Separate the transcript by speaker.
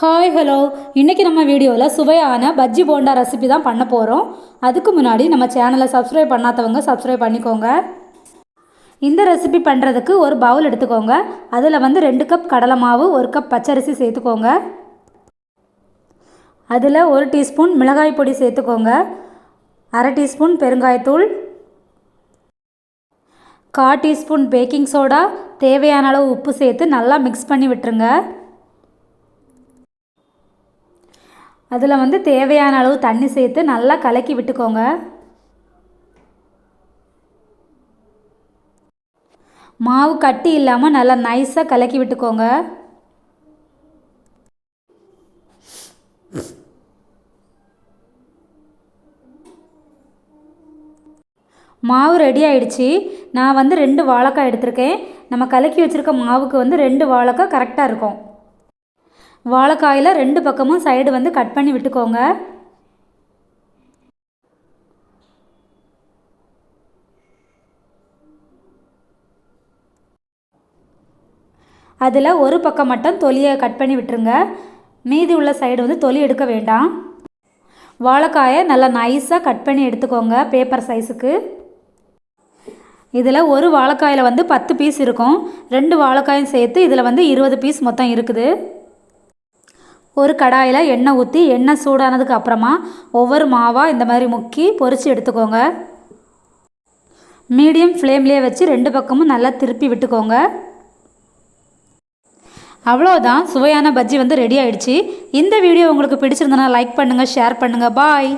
Speaker 1: Hi hello இன்றைக்கி நம்ம வீடியோவில் சுவையான பஜ்ஜி போண்டா ரெசிபி தான் பண்ண போகிறோம் அதுக்கு முன்னாடி நம்ம சேனலை சப்ஸ்கிரைப் பண்ணாதவங்க சப்ஸ்கிரைப் பண்ணிக்கோங்க. இந்த ரெசிபி பண்ணுறதுக்கு ஒரு பவுல் எடுத்துக்கோங்க. அதில் வந்து ரெண்டு கப் கடலை மாவு ஒரு கப் பச்சரிசி சேர்த்துக்கோங்க. அதில் ஒரு டீஸ்பூன் மிளகாய் பொடி சேர்த்துக்கோங்க. அரை டீஸ்பூன் பெருங்காயத்தூள். கா டீஸ்பூன் பேக்கிங் சோடா தேவையான அளவு உப்பு சேர்த்து நல்லா மிக்ஸ் பண்ணி விட்டுருங்க. அதில் வந்து தேவையான அளவு தண்ணி சேர்த்து நல்லா கலக்கி விட்டுக்கோங்க. மாவு கட்டி இல்லாமல் நல்லா நைஸாக கலக்கி விட்டுக்கோங்க. மாவு ரெடி ஆயிடுச்சு. நான் வந்து ரெண்டு வாழைக்காய் எடுத்திருக்கேன். நம்ம கலக்கி வச்சுருக்க மாவுக்கு வந்து ரெண்டு வாழைக்காய் கரெக்டாக இருக்கும். வாழைக்காயில் ரெண்டு பக்கமும் சைடு வந்து கட் பண்ணி விட்டுக்கோங்க. அதில் ஒரு பக்கம் மட்டும் தொலியை கட் பண்ணி விட்டுருங்க. மீதி உள்ள சைடு வந்து தொலி எடுக்க வேண்டாம். வாழைக்காயை நல்லா நைஸாக கட் பண்ணி எடுத்துக்கோங்க பேப்பர் சைஸுக்கு இதில் ஒரு வாழைக்காயில் வந்து பத்து பீஸ் இருக்கும். ரெண்டு வாழைக்காயும் சேர்த்து இதில் வந்து இருபது பீஸ் மொத்தம் இருக்குது. ஒரு கடாயில் எண்ணெய் ஊற்றி எண்ணெய் சூடானதுக்கு அப்புறமா ஒவ்வொரு மாவாக இந்த மாதிரி முக்கி பொரித்து எடுத்துக்கோங்க. மீடியம் ஃப்ளேம்லேயே வச்சு ரெண்டு பக்கமும் நல்லா திருப்பி விட்டுக்கோங்க. அவ்வளோதான் சுவையான பஜ்ஜி வந்து ரெடி ஆயிடுச்சு. இந்த வீடியோ உங்களுக்கு பிடிச்சிருந்தனா லைக் பண்ணுங்கள் ஷேர் பண்ணுங்கள் பாய்